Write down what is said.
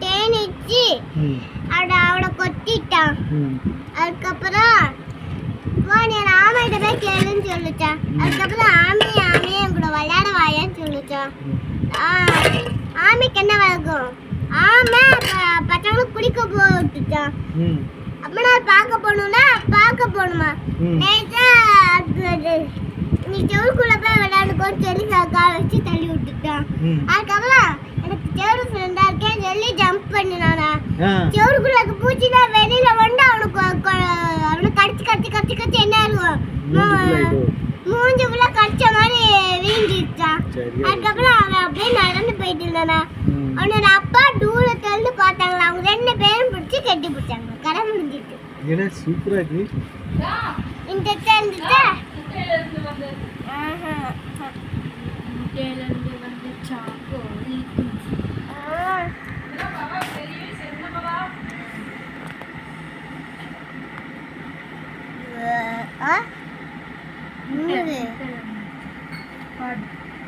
தேனிச்சு அவட அவளை கொத்திட்டான். அதுக்கப்புறம் வா நீ அந்த ஆமைகிட்ட போய் கேளுன்னு சொல்லிச்சான் அதுக்கப்புறம் ஆமை ஆமையை என் கூட விளையாட வாயான்னு சொல்லிச்சான் ஆ, ஆமைக்கு என்ன வழக்கம் ஆமை ப- பசங்களுக்கு குடிக்க போட்டுச்சான் ம். அப்ப நான் பார்க்க போகணும்னா பார்க்க போகணுமா? நேற்றா நீ செவருக்குள்ள போய் விளையாடுக்கோன்னு சொல்லி காலை வச்சு தள்ளி விட்டுட்டான். அதுக்கப்புறம் எனக்கு செவரு ஃப்ரெண்டா இருக்கேன்னு சொல்லி ஜம்ப் பண்ணினானா. செவருக்குள்ள பூச்சினா வெளியில வந்து அவனுக்கு அவனுக்கு கடிச்சு கடிச்சு கடிச்சு கடிச்சு என்ன இருக்கும்? மூஞ்சி ஃபுல்லா கடிச்ச மாதிரி வீங்கிடுச்சான். சரி அதுக்கப்புறம் அவன் அப்படியே நடந்து போயிட்டு இருந்தானா. அவனோட அப்பா தூரத்துல இருந்து பார்த்தாங்களா? அவங்க ரெண்டு பேரும் பிடிச்சி கட்டி பிடிச்சாங்க. கரை முடிஞ்சிட்டு ஏன்னா சூப்பரா இருக்கு. இந்த ముట్టేలండి మనకి చాకు Uh, huh?